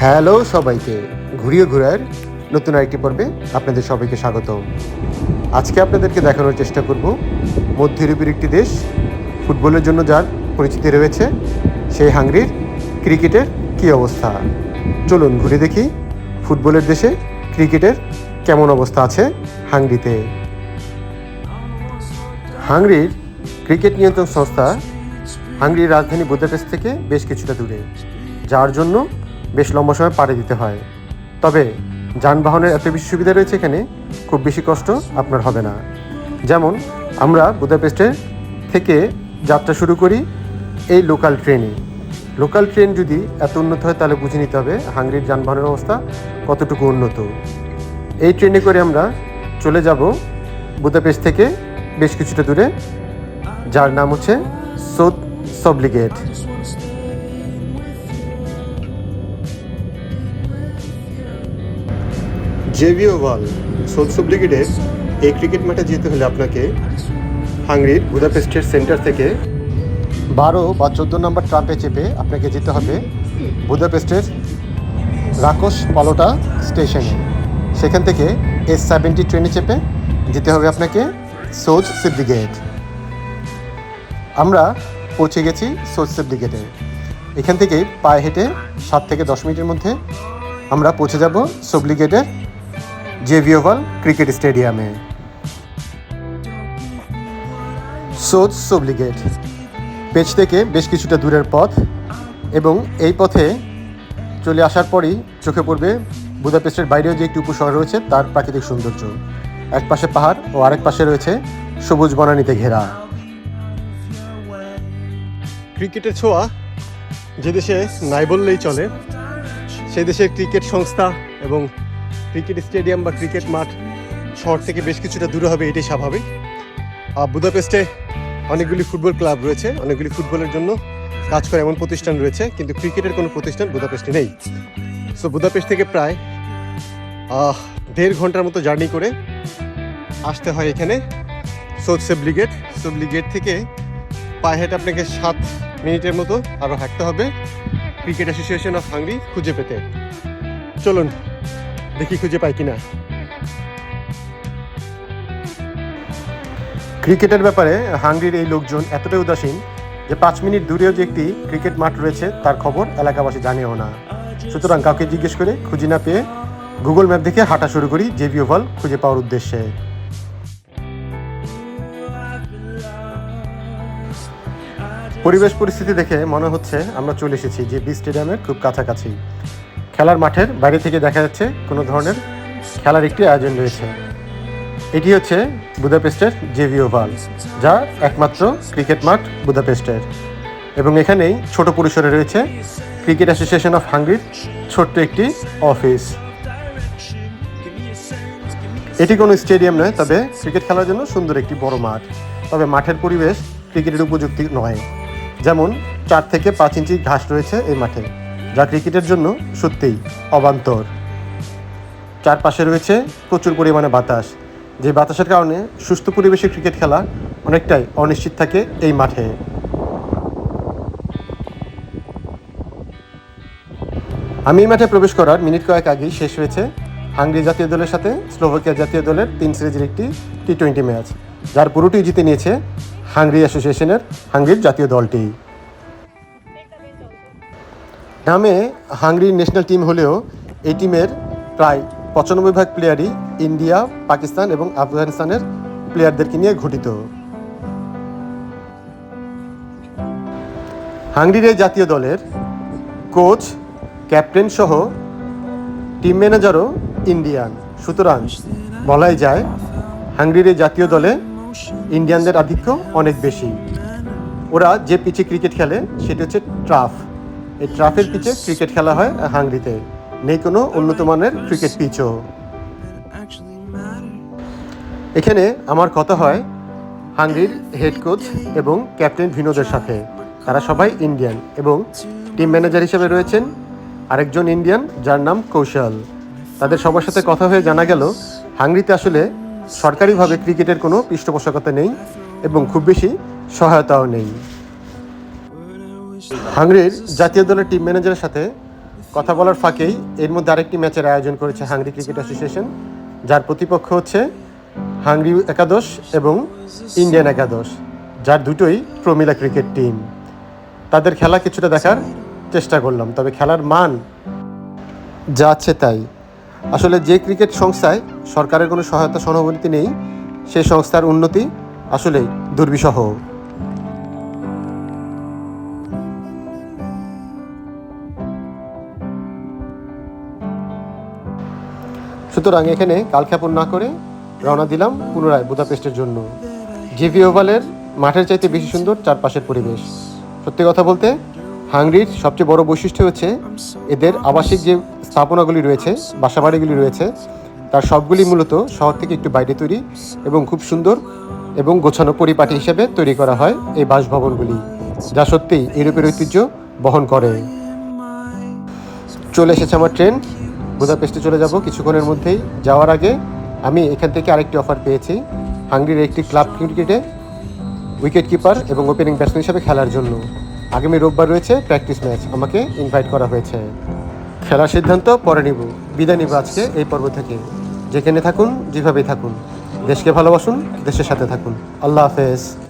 Hello সবাইকে, ঘুরিয়ে ঘুরার নতুন আরেকটি পর্বে আপনাদের সবাইকে স্বাগতম। আজকে আপনাদেরকে দেখানোর চেষ্টা করব মধ্য ইউরোপের একটি দেশ, ফুটবলের জন্য যার পরিচিতি রয়েছে, সেই হাঙ্গরির ক্রিকেটের কী অবস্থা। চলুন ঘুরে দেখি ফুটবলের দেশে ক্রিকেটের কেমন অবস্থা আছে হাঙ্গরিতে। হাঙ্গরির ক্রিকেট নিয়ন্ত্রণ সংস্থা হাঙ্গরির রাজধানী বুদাপেস্ট থেকে বেশ কিছুটা দূরে, যার জন্য বেশ লম্বা সময় পাড়ি দিতে হয়। তবে যানবাহনের এত বেশি সুবিধা রয়েছে এখানে, খুব বেশি কষ্ট আপনার হবে না। যেমন, আমরা বুদাপেস্টের থেকে যাত্রা শুরু করি এই লোকাল ট্রেনে। লোকাল ট্রেন যদি এত উন্নত হয়, তাহলে বুঝে নিতে হবে হাঙ্গরির যানবাহনের অবস্থা কতটুকু উন্নত। এই ট্রেনে করে আমরা চলে যাব বুদাপেস্ট থেকে বেশ কিছুটা দূরে, যার নাম হচ্ছে সৌদ সবলিগেট। জেভিও ওয়াল সৌদ সবলিগেটের এই ক্রিকেট মাঠে যেতে হলে আপনাকে হাঙ্গরির বুদাপেস্টের সেন্টার থেকে বারো বা চোদ্দ নম্বর ট্রাম্পে চেপে আপনাকে যেতে হবে বুদাপেস্টের রাকোস পালোটা স্টেশনে। সেখান থেকে এস সেভেন্টি ট্রেনে চেপে যেতে হবে আপনাকে সৌজ সিদ্দিগেট আমরা পৌঁছে গেছি সৌজ সিদ্দিগেটে এখান থেকে পায়ে হেঁটে সাত থেকে দশ মিনিটের মধ্যে আমরা পৌঁছে যাব সবলিগেটের জেভিওভাল ক্রিকেট স্টেডিয়ামে। সৌদ সবলিগেট। পেজ থেকে বেশ কিছুটা দূরের পথ এবং এই পথে চলে আসার পরই চোখে পড়বে বুদাপেস্টের বাইরেও যে একটি উপশহর রয়েছে, তার প্রাকৃতিক সৌন্দর্য। এক পাশে পাহাড় ও আরেক পাশে রয়েছে সবুজ বনানীতে ঘেরা। ক্রিকেটের ছোঁয়া যে দেশে নাই বললেই চলে সেই দেশের ক্রিকেট সংস্থা এবং ক্রিকেট স্টেডিয়াম বা ক্রিকেট মাঠ শহর থেকে বেশ কিছুটা দূরে হবে, এটাই স্বাভাবিক। আর বুদাপেস্টে অনেকগুলি ফুটবল ক্লাব রয়েছে, অনেকগুলি ফুটবলের জন্য কাজ করে এমন প্রতিষ্ঠান রয়েছে, কিন্তু ক্রিকেটের কোনো প্রতিষ্ঠান বুদাপেস্টে নেই। সো বুদাপেস্ট থেকে প্রায় দেড় ঘণ্টার মতো জার্নি করে আসতে হয় এখানে, সৌদ সেবলিগেট সেবলিগেট থেকে পায়ে হেঁটে আপনাকে সাত মিনিটের মতো আরও হাঁটতে হবে। ক্রিকেট অ্যাসোসিয়েশন অফ হাঙ্গরি খুঁজে পেতে। চলুন। দেখি খুঁজে পাই কিনা। ক্রিকেটের ব্যাপারে হাঙ্গরির এই লোকজন এতটাই উদাসীন যে পাঁচ মিনিট দূরেও যে একটি ক্রিকেট মাঠ রয়েছে, তার খবর এলাকাবাসী জানেও না। সুতরাং কাউকে জিজ্ঞেস করে খুঁজে না পেয়ে গুগল ম্যাপ দেখে হাঁটা শুরু করি জেভিও ভালো খুঁজে পাওয়ার উদ্দেশ্যে। পরিবেশ পরিস্থিতি দেখে মনে হচ্ছে আমরা চলে এসেছি যে বি স্টেডিয়ামের খুব কাছাকাছি। খেলার মাঠের বাইরে থেকে দেখা যাচ্ছে কোনো ধরনের খেলার একটি আয়োজন রয়েছে। এটি হচ্ছে বুদাপেস্টের জেভিও ভালো যা একমাত্র ক্রিকেট মাঠ বুদাপেস্টের। এবং এখানেই ছোট পরিসরে রয়েছে ক্রিকেট অ্যাসোসিয়েশন অফ হাঙ্গরির ছোট্ট একটি অফিস। এটি কোনো স্টেডিয়াম নয়, তবে ক্রিকেট খেলার জন্য সুন্দর একটি বড় মাঠ। তবে মাঠের পরিবেশ ক্রিকেটের উপযুক্ত নয়। যেমন চার থেকে পাঁচ ইঞ্চি ঘাস রয়েছে এই মাঠে। যা ক্রিকেটের জন্য সত্যিই অবান্তর। চারপাশে রয়েছে প্রচুর পরিমাণে বাতাস, যে বাতাসের কারণে সুস্থ পরিবেশে ক্রিকেট খেলা অনেকটাই অনিশ্চিত থাকে এই মাঠে। আমি এই মাঠে প্রবেশ করার মিনিট কয়েক আগেই শেষ হয়েছে হাঙ্গরি জাতীয় দলের সাথে স্লোভাকিয়া জাতীয় দলের তিন সিরিজের একটি টি টোয়েন্টি ম্যাচ, যার পুরোটি জিতে নিয়েছে হাঙ্গরি অ্যাসোসিয়েশনের হাঙ্গরির জাতীয় দলটি। নামে হাঙ্গরির ন্যাশনাল টিম হলেও এই টিমের প্রায় পঁচানব্বই ভাগ প্লেয়ারই ইন্ডিয়া, পাকিস্তান এবং আফগানিস্তানের প্লেয়ারদেরকে নিয়ে গঠিত। হাঙ্গরির এই জাতীয় দলের কোচ, ক্যাপ্টেন সহ টিম ম্যানেজারও ইন্ডিয়ান। সুতরাং বলাই যায়, হাঙ্গরির এই জাতীয় দলে ইন্ডিয়ানদের আধিক্য অনেক বেশি। ওরা যে পিচে ক্রিকেট খেলে, সেটি হচ্ছে ট্রাফ। এই ট্রাফের পিচে ক্রিকেট খেলা হয় হাঙ্গরিতে। নেই কোনো উন্নত মানের ক্রিকেট পিচও। এখানে আমার কথা হয় হাঙ্গরির হেড কোচ এবং ক্যাপ্টেন ভিনোদের সাথে। তারা সবাই ইন্ডিয়ান এবং টিম ম্যানেজার হিসেবে রয়েছেন। আরেকজন ইন্ডিয়ান যার নাম কৌশল। তাদের সবার সাথে কথা হয়ে জানা গেল, হাঙ্গরিতে আসলে সরকারিভাবে ক্রিকেটের কোনো পৃষ্ঠপোষকতা নেই এবং খুব বেশি সহায়তাও নেই। হাঙ্গরির জাতীয় দলের টিম ম্যানেজারের সাথে কথা বলার ফাঁকেই এর মধ্যে আরেকটি ম্যাচের আয়োজন করেছে হাংরি ক্রিকেট অ্যাসোসিয়েশন যার প্রতিপক্ষ হচ্ছে হাংরি একাদশ এবং ইন্ডিয়ান একাদশ, যার দুটোই প্রমিলা ক্রিকেট টিম তাদের খেলা কিছুটা দেখার চেষ্টা করলাম, তবে খেলার মান যা আছে তাই। আসলে যে ক্রিকেট সংস্থায় সরকারের কোনো সহায়তা সহানুভূতি নেই সেই সংস্থার উন্নতি আসলেই দুর্বিষহ। সুতরাং এখানে কালক্ষেপণ না করে রওনা দিলাম পুনরায় বুদাপেস্টের জন্য। জিভি ওভালের মাঠের চাইতে বেশি সুন্দর চারপাশের পরিবেশ। সত্যি কথা বলতে, হাংরির সবচেয়ে বড় বৈশিষ্ট্য হচ্ছে এদের আবাসিক যে স্থাপনাগুলি রয়েছে, বাসাবাড়িগুলি রয়েছে, তার সবগুলি মূলত শহর থেকে একটু বাইরে তৈরি এবং খুব সুন্দর এবং গোছানো পরিপাটি হিসেবে তৈরি করা হয় এই বাসভবনগুলি, যা সত্যিই ইউরোপের ঐতিহ্য বহন করে। চলে এসেছে আমার ট্রেন। বুদাপেস্টে চলে যাব কিছুক্ষণের মধ্যেই। যাওয়ার আগে আমি এখান থেকে আরেকটি অফার পেয়েছি। হাঙ্গরির একটি ক্লাব ক্রিকেটে উইকেট কিপার এবং ওপেনিং ব্যাটসম্যান হিসেবে খেলার জন্য। আগামী রোববার রয়েছে প্র্যাকটিস ম্যাচ আমাকে ইনভাইট করা হয়েছে। খেলার সিদ্ধান্ত পরে নিব। বিদায় নিব আজকে এই পর্ব থেকে। যেখানে থাকুন, যেভাবেই থাকুন। দেশকে ভালোবাসুন, দেশের সাথে থাকুন। আল্লাহ হাফেজ।